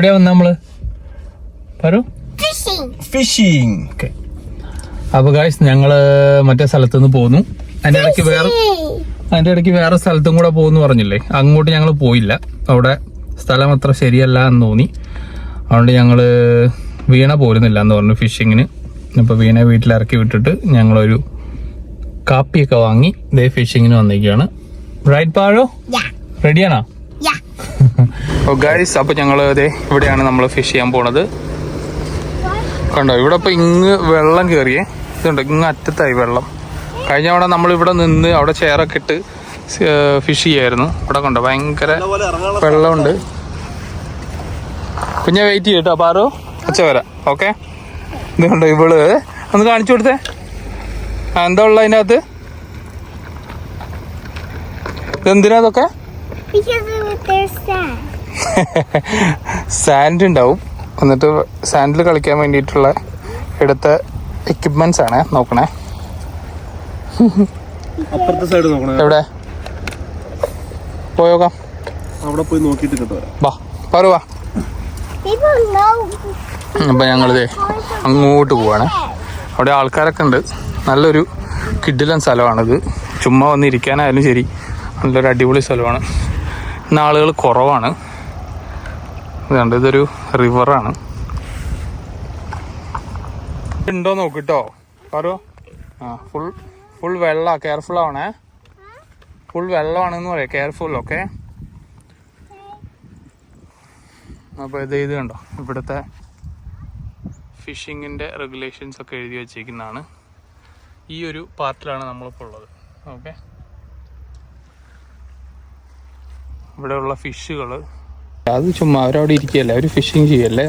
എവിടെയാ വന്ന നമ്മൾ? പറയൂ ഫിഷിംഗ് ഫിഷിങ് ഓക്കെ. അപ്പൊ ഗായ്സ് ഞങ്ങൾ മറ്റേ സ്ഥലത്ത് നിന്ന് പോന്നു. അതിന്റെ ഇടയ്ക്ക് വേറെ അതിന്റെ ഇടയ്ക്ക് വേറെ സ്ഥലത്തും കൂടെ പോകുന്നു പറഞ്ഞില്ലേ? അങ്ങോട്ട് ഞങ്ങൾ പോയില്ല. അവിടെ സ്ഥലം അത്ര ശരിയല്ല എന്ന് തോന്നി. അതുകൊണ്ട് ഞങ്ങൾ വീണ പോരുന്നില്ല എന്ന് പറഞ്ഞു ഫിഷിങ്ങിന് ഇപ്പൊ വീണ വീട്ടിലിറക്കി വിട്ടിട്ട് ഞങ്ങളൊരു കാപ്പിയൊക്കെ വാങ്ങി ദേ ഫിഷിങ്ങിന് വന്നിരിക്കുകയാണ്. റൈറ്റ് പാഴോ? റെഡിയാണോ ഗൈസ് അപ്പൊ ഞങ്ങൾ ദേ ഇവിടെയാണ് നമ്മൾ ഫിഷ് ചെയ്യാൻ പോണത്. കണ്ടോ ഇവിടെ ഇപ്പൊ ഇങ്ങ് വെള്ളം കയറിയേ ഇതുണ്ട് ഇങ്ങ് അറ്റത്തായി വെള്ളം. കഴിഞ്ഞ തവണ നമ്മൾ ഇവിടെ നിന്ന് അവിടെ ചെയറൊക്കെ ഇട്ട് ഫിഷ് ചെയ്യായിരുന്നു. ഇവിടെ കണ്ടോ ഭയങ്കര വെള്ളമുണ്ട്. കുഞ്ഞെ വെയിറ്റ് ചെയ്യട്ടോ പാറു. അച്ഛ വരാം ഓക്കെ ഇതുണ്ടോ ഇവൾ. ഒന്ന് കാണിച്ചു കൊടുത്തേ. എന്താ ഉള്ള അതിന്റെ അകത്ത് ഇതെന്തിനാ അതൊക്കെ സാൻഡ് ഉണ്ടാവും എന്നിട്ട് സാൻഡിൽ കളിക്കാൻ വേണ്ടിയിട്ടുള്ള എടുത്ത എക്യുപ്മെന്റ്സ് ആണ് നോക്കണേ. അപ്പുറത്തെ സൈഡ് നോക്കണേ. എവിടെ? പോയോക്കാം അവിടെ പോയി നോക്കിയിട്ട് വരാം. വാ. അപ്പം ഞങ്ങളിതേ അങ്ങോട്ട് പോവാണ്. അവിടെ ആൾക്കാരൊക്കെ ഉണ്ട്. നല്ലൊരു കിഡിലൻ സ്ഥലമാണിത്. ചുമ്മാ വന്നിരിക്കാനായാലും ശരി. നല്ലൊരു അടിപൊളി സ്ഥലമാണ്. ഇന്ന് ആളുകൾ കുറവാണ്. ഇതുണ്ട് ഇതൊരു റിവറാണ് ഉണ്ടോ നോക്കിട്ടോ. പറയോ. ആ ഫുൾ ഫുൾ വെള്ള കെയർഫുൾ ആവണേ. ഫുൾ വെള്ളമാണെന്ന് പറയാം കെയർഫുൾ ഓക്കെ അപ്പോൾ ഇത് ഇത് കണ്ടോ ഇവിടുത്തെ ഫിഷിങ്ങിന്റെ റെഗുലേഷൻസ് ഒക്കെ എഴുതി വെച്ചിരിക്കുന്നതാണ്. ഈ ഒരു പാർട്ടിലാണ് നമ്മളിപ്പോൾ ഉള്ളത് ഓക്കെ ഇവിടെയുള്ള ഫിഷുകൾ അത് ചുമ്മാ അവരവിടെ ഇരിക്കുകയല്ലേ? അവർ ഫിഷിങ് ചെയ്യല്ലേ?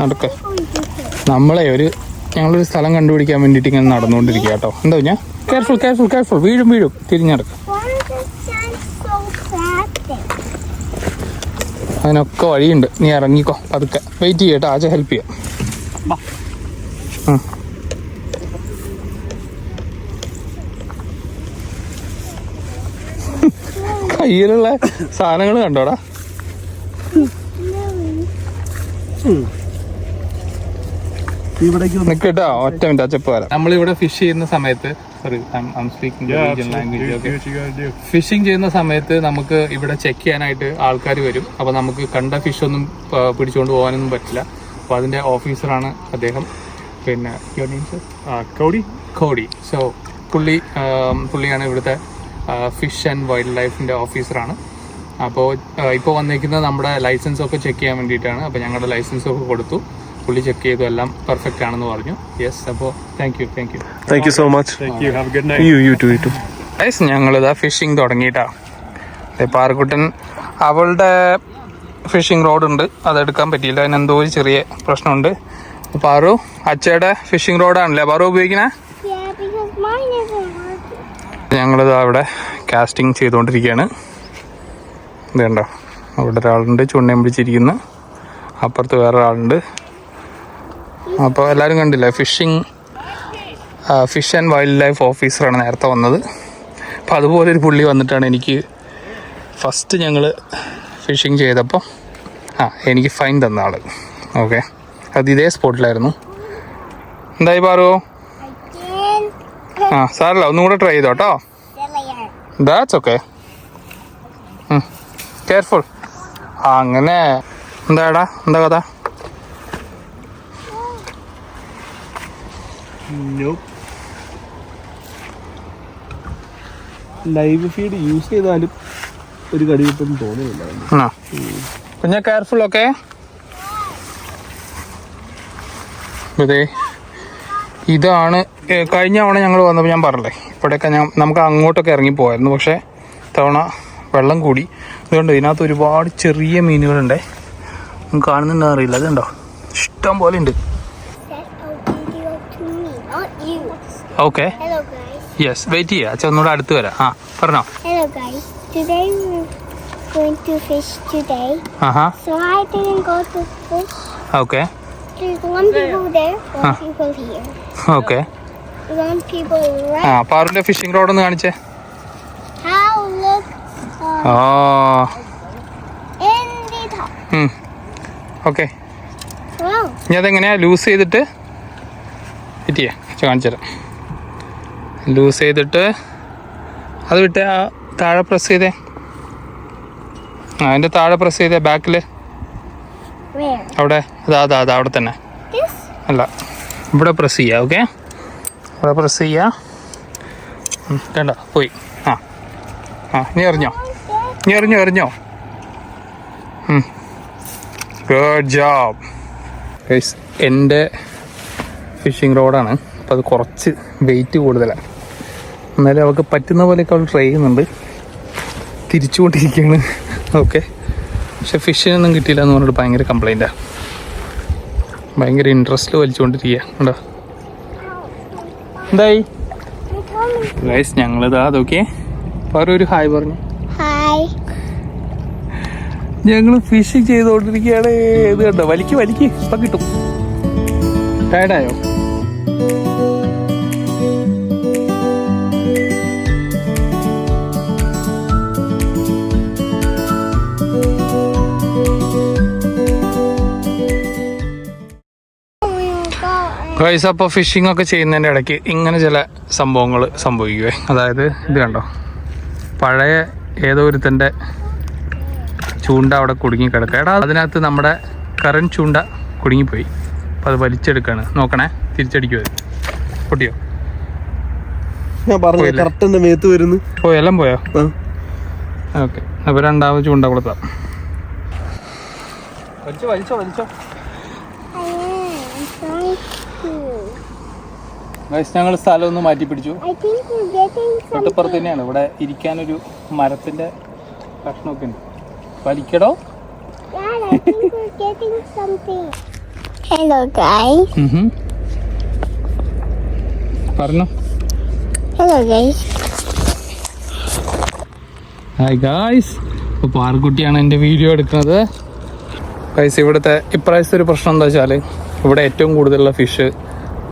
നടക്ക. നമ്മളെ ഒരു ഞങ്ങളൊരു സ്ഥലം കണ്ടുപിടിക്കാൻ വേണ്ടിയിട്ട് ഇങ്ങനെ നടന്നുകൊണ്ടിരിക്കുക കേട്ടോ. എന്താ ഞാൻ കെയർഫുൾ കെയർഫുൾ കെയർഫുൾ വീഴും വീഴും. തിരിഞ്ഞടക്ക? അതിനൊക്കെ വഴിയുണ്ട്. നീ ഇറങ്ങിക്കോ. പതുക്കെ. വെയിറ്റ് ചെയ്യട്ടോ ആച്ച ഹെൽപ്പ് ചെയ്യാം. കയ്യിലുള്ള സാധനങ്ങൾ കണ്ടോടാ. നിക്കട്ടോ ഒറ്റ മിനിറ്റ് അച്ചപ്പ് വരാം. നമ്മളിവിടെ ഫിഷ് ചെയ്യുന്ന സമയത്ത് സോറി സ്പീക്കിംഗ് ലാംഗ്വേജ് ഫിഷിംഗ് ചെയ്യുന്ന സമയത്ത് നമുക്ക് ഇവിടെ ചെക്ക് ചെയ്യാനായിട്ട് ആൾക്കാർ വരും. അപ്പോൾ നമുക്ക് കണ്ട ഫിഷ് ഒന്നും പിടിച്ചുകൊണ്ട് പോകാനൊന്നും പറ്റില്ല. അപ്പോൾ അതിന്റെ ഓഫീസറാണ് അദ്ദേഹം. പിന്നെ? കൗടി കോടി സോ പുള്ളി പുള്ളിയാണ് ഇവിടുത്തെ ഫിഷ് ആൻഡ് വൈൽഡ് ലൈഫിന്റെ ഓഫീസറാണ് അപ്പോൾ ഇപ്പോൾ വന്നിരിക്കുന്നത് നമ്മുടെ ലൈസൻസ് ഒക്കെ ചെക്ക് ചെയ്യാൻ വേണ്ടിയിട്ടാണ്. അപ്പോൾ ഞങ്ങളുടെ ലൈസൻസ് ഒക്കെ കൊടുത്തു. പുള്ളി ചെക്ക് ചെയ്തു. എല്ലാം പെർഫെക്റ്റ് ആണെന്ന് പറഞ്ഞു. യെസ് അപ്പോൾ thank you thank you thank you so much yes you have good night you you too too guys ഞങ്ങളിതാ ഫിഷിംഗ് തുടങ്ങിയിട്ടാ. ദേ പാറക്കുട്ടൻ അവളുടെ ഫിഷിംഗ് റോഡ് ഉണ്ട്. അതെടുക്കാൻ പറ്റിയില്ല. അതിന് എന്തോ ഒരു ചെറിയ പ്രശ്നമുണ്ട്. പാറു അച്ചയുടെ ഫിഷിംഗ് റോഡാണല്ലേ പാറു ഉപയോഗിക്കണേ. ഞങ്ങളിതാ അവിടെ കാസ്റ്റിംഗ് ചെയ്തുകൊണ്ടിരിക്കുകയാണ്. ഇത് കണ്ടോ അവിടെ ഒരാളുണ്ട് ചുണ്ണയും പിടിച്ചിരിക്കുന്നു. അപ്പുറത്ത് വേറൊരാളുണ്ട്. അപ്പോൾ എല്ലാവരും കണ്ടില്ലേ fishing fish and wild life ഓഫീസറാണ് നേരത്തെ വന്നത്. അപ്പോൾ അതുപോലെ ഒരു പുള്ളി വന്നിട്ടാണ് എനിക്ക് ഫസ്റ്റ് ഞങ്ങൾ ഫിഷിങ് ചെയ്തപ്പോൾ ആ എനിക്ക് ഫൈൻ തന്ന ആൾ ഓക്കെ അത് ഇതേ സ്പോട്ടിലായിരുന്നു. എന്തായി പാറു? Again, ആ സാറല്ല ഒന്നും കൂടെ ട്രൈ ചെയ്തോ കേട്ടോ ദാറ്റ്സ് ഓക്കെ കെയർഫുൾ അങ്ങനെ. എന്താടാ? എന്താ കഥ? ലൈവ് ഫീഡ് യൂസ് ചെയ്താലും ഒരു കടി കിട്ടും തോന്നുന്നില്ല. കുഞ്ഞ കെയർഫുൾ ഓക്കെ അതെ ഇതാണ് കഴിഞ്ഞ തവണ ഞങ്ങൾ വന്നപ്പോൾ ഞാൻ പറഞ്ഞില്ലേ ഇവിടെയൊക്കെ ഞാൻ നമുക്ക് അങ്ങോട്ടൊക്കെ ഇറങ്ങി പോകായിരുന്നു പക്ഷേ തവണ വെള്ളം കൂടി. ഇതുകൊണ്ട് ഇതിനകത്ത് ഒരുപാട് ചെറിയ മീനുകളുണ്ട്. നമുക്ക് കാണുന്നുണ്ടോ അറിയില്ല അതുണ്ടോ? ഇഷ്ടം പോലെ ഉണ്ട്. ഓക്കെ യെസ് വെയിറ്റ് ചെയ്യാം. അച്ഛൻ ഒന്നുകൂടെ അടുത്ത് വരാം. ആ പറഞ്ഞോ. ഓക്കെ ഓക്കെ പാറുല്ലോ ഫിഷിംഗ് റോഡ് ഒന്ന് കാണിച്ചേ. ഓ ഓക്കെ. ഇനി അതെങ്ങനെയാ? ലൂസ് ചെയ്തിട്ട് പറ്റിയേ കാണിച്ചു തരാം. ലൂസ് ചെയ്തിട്ട് അത് വിട്ട് ആ താഴെ പ്രസ് ചെയ്തേ. ആ അതിന്റെ താഴെ പ്രസ് ചെയ്തേ ബാക്കിൽ? അവിടെ. അതാ അതാ അതാ അവിടെ തന്നെ. അല്ല. ഇവിടെ പ്രസ് ചെയ്യുക ഓക്കെ ഇവിടെ പ്രസ് ചെയ്യുക ഉം, കണ്ട? പോയി. ആ. ആ നീ എറിഞ്ഞോ? നീ എറിഞ്ഞോ? എറിഞ്ഞോ ഗുഡ് ജോബ് എന്റെ ഫിഷിംഗ് റോഡാണ് അപ്പോൾ അത് കുറച്ച് വെയിറ്റ് കൂടുതലാണ് എന്നാലും അവൾക്ക് പറ്റുന്ന പോലെയൊക്കെ അവൾ ട്രൈ ചെയ്യുന്നുണ്ട്. തിരിച്ചുകൊണ്ടിരിക്കുകയാണ്. ഓക്കെ പക്ഷെ ഫിഷിനൊന്നും കിട്ടിയില്ല എന്ന് പറഞ്ഞിട്ട് ഭയങ്കര കംപ്ലൈന്റാണ് ഭയങ്കര ഇൻട്രസ്റ്റ് വലിച്ചുകൊണ്ടിരിക്കുക. കണ്ടോ? എന്തായി. ഗൈസ് ഞങ്ങളിതാ അതൊക്കെ. വേറെ ഒരു ഹായ് പറഞ്ഞു. ഞങ്ങൾ ഫിഷിങ് ചെയ്തുകൊണ്ടിരിക്കുകയാണ് ഇത് കണ്ടോ? വലിക്ക് വലിക്ക്. ഇപ്പം കിട്ടും. ടയർഡായോ ഗൈസ് അപ്പോൾ ഫിഷിംഗ് ഒക്കെ ചെയ്യുന്നതിന്റെ ഇടയ്ക്ക് ഇങ്ങനെ ചില സംഭവങ്ങൾ സംഭവിക്കുവേ. അതായത് ഇത് കണ്ടോ? പഴയ ഏതോ ഒരുത്തന്റെ ചൂണ്ട അവിടെ കുടുങ്ങി കിടക്കുക. എടാ അതിനകത്ത് നമ്മുടെ കറൻ ചൂണ്ട കുടുങ്ങിപ്പോയി. അപ്പോൾ അത് വലിച്ചെടുക്കാണ്. നോക്കണേ തിരിച്ചടിക്കുക പൊട്ടിയോ? ഞാൻ പറഞ്ഞു? കറക്റ്റ് എന്താ മേത്ത് വരുന്നു. പോയോ? എല്ലാം പോയോ. ഓക്കെ. അപ്പോൾ രണ്ടാമത് ചൂണ്ട കൊടുത്താം വലിച്ചോ വലിച്ചോ വലിച്ചോ I am. I'm trying to. Guys ഞങ്ങൾ സ്ഥലം ഒന്ന് മാറ്റി പിടിച്ചു തൊട്ടപ്പുറത്ത്. തന്നെയാണ് ഇവിടെ ഇരിക്കാനൊരു മരത്തിന്റെ കഷ്ണമൊക്കെ ഉണ്ട് വലിക്കടോ ഹലോ. ഉഹും. പറഞ്ഞോ Hello, guys. ഹായ് ഗായ്സ് ഇപ്പോൾ പാർക്കുട്ടിയാണ് എന്റെ വീഡിയോ എടുക്കുന്നത് ഗൈസ് ഇവിടുത്തെ ഇപ്രാവശ്യത്തെ ഒരു പ്രശ്നം എന്താ വെച്ചാൽ ഇവിടെ ഏറ്റവും കൂടുതലുള്ള ഫിഷ്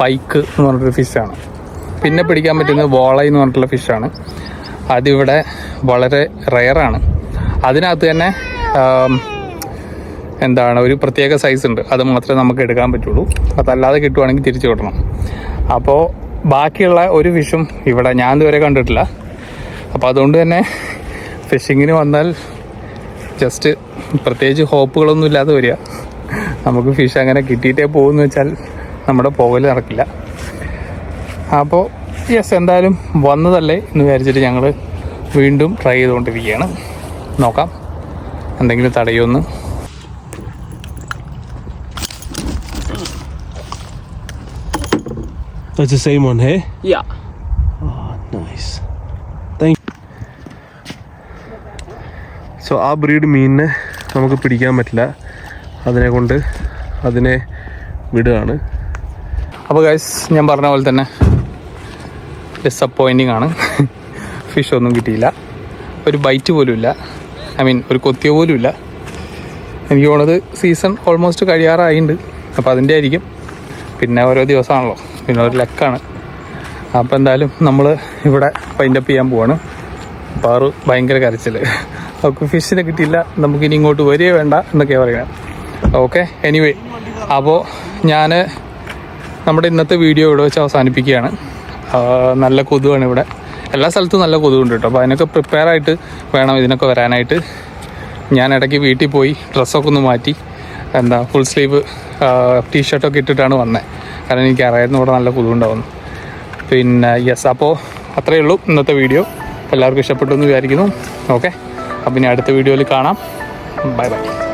പൈക്ക് എന്ന് പറഞ്ഞിട്ടൊരു ഫിഷാണ് പിന്നെ പിടിക്കാൻ പറ്റുന്നത് വോളൈ എന്ന് പറഞ്ഞിട്ടുള്ള ഫിഷാണ് അതിവിടെ വളരെ റെയറാണ് അതിനകത്ത് തന്നെ എന്താണ് ഒരു പ്രത്യേക സൈസ് ഉണ്ട്. അത് മാത്രമേ നമുക്ക് എടുക്കാൻ പറ്റുള്ളൂ. അതല്ലാതെ കിട്ടുവാണെങ്കിൽ തിരിച്ചു കിട്ടണം. അപ്പോൾ ബാക്കിയുള്ള ഒരു ഫിഷും ഇവിടെ ഞാൻ ഇതുവരെ കണ്ടിട്ടില്ല. അപ്പോൾ അതുകൊണ്ട് തന്നെ ഫിഷിങ്ങിന് വന്നാൽ ജസ്റ്റ് പ്രത്യേകിച്ച് ഹോപ്പുകളൊന്നും ഇല്ലാതെ വരിക. നമുക്ക് ഫിഷ് അങ്ങനെ കിട്ടിയിട്ടേ പോകുമെന്ന് വെച്ചാൽ നമ്മുടെ പോകൽ നടക്കില്ല. അപ്പോൾ യെസ് എന്തായാലും വന്നതല്ലേ എന്ന് വിചാരിച്ചിട്ട് ഞങ്ങൾ വീണ്ടും ട്രൈ ചെയ്തുകൊണ്ടിരിക്കുകയാണ്. നോക്കാം. എന്തെങ്കിലും തടയുമെന്ന് That's the same one, hey? Yeah Nice. Thank so ആ ബ്രീഡ് മീനിനെ നമുക്ക് പിടിക്കാൻ പറ്റില്ല. അതിനെ കൊണ്ട് അതിനെ വിടുകയാണ്. അപ്പോൾ ഗൈസ് ഞാൻ പറഞ്ഞ പോലെ തന്നെ ഡിസപ്പോയിന്റിങ് ആണ്. ഫിഷ് ഒന്നും കിട്ടിയില്ല. ഒരു ബൈറ്റ് പോലും ഇല്ല. ഐ മീൻ ഒരു കൊത്തിയ ഇല്ല. എനിക്ക് തോന്നുന്നത് സീസൺ ഓൾമോസ്റ്റ് കഴിയാറായിട്ടുണ്ട് അപ്പോൾ അതിന്റെ ആയിരിക്കും. പിന്നെ ഓരോ ദിവസമാണല്ലോ. പിന്നെ ഒരു ലക്കാണ്. അപ്പോൾ എന്തായാലും നമ്മൾ ഇവിടെ പൈന്റപ്പ് ചെയ്യാൻ പോവാണ്. പാറു ഭയങ്കര കരച്ചിൽ അവർക്ക് ഫിഷിനെ കിട്ടിയില്ല. നമുക്കിനി ഇങ്ങോട്ട് വരികയേ വേണ്ട എന്നൊക്കെയാണ് പറയുന്നത്. ഓക്കെ എനിവേ അപ്പോൾ ഞാൻ നമ്മുടെ ഇന്നത്തെ വീഡിയോ ഇവിടെ വെച്ച് അവസാനിപ്പിക്കുകയാണ്. നല്ല കൊതുവാണ് ഇവിടെ. എല്ലാ സ്ഥലത്തും നല്ല കൊതുകുണ്ട് കേട്ടോ. അപ്പോൾ അതിനൊക്കെ പ്രിപ്പയർ ആയിട്ട് വേണം ഇതിനൊക്കെ വരാനായിട്ട്. ഞാൻ ഇടയ്ക്ക് വീട്ടിൽ പോയി ഡ്രസ്സൊക്കെ ഒന്ന് മാറ്റി എന്താ ഫുൾ സ്ലീവ് ടീഷർട്ടൊക്കെ ഇട്ടിട്ടാണ് വന്നത് കാരണം എനിക്ക് അറിയായിരുന്നു ഇവിടെ നല്ല കൊതുകുണ്ടാവുന്നു പിന്നെ യെസ് അപ്പോൾ അത്രയേ ഉള്ളൂ ഇന്നത്തെ വീഡിയോ എല്ലാവർക്കും ഇഷ്ടപ്പെട്ടു എന്ന് വിചാരിക്കുന്നു. ഓക്കെ അപ്പം ഇനി അടുത്ത വീഡിയോയിൽ കാണാം. Bye bye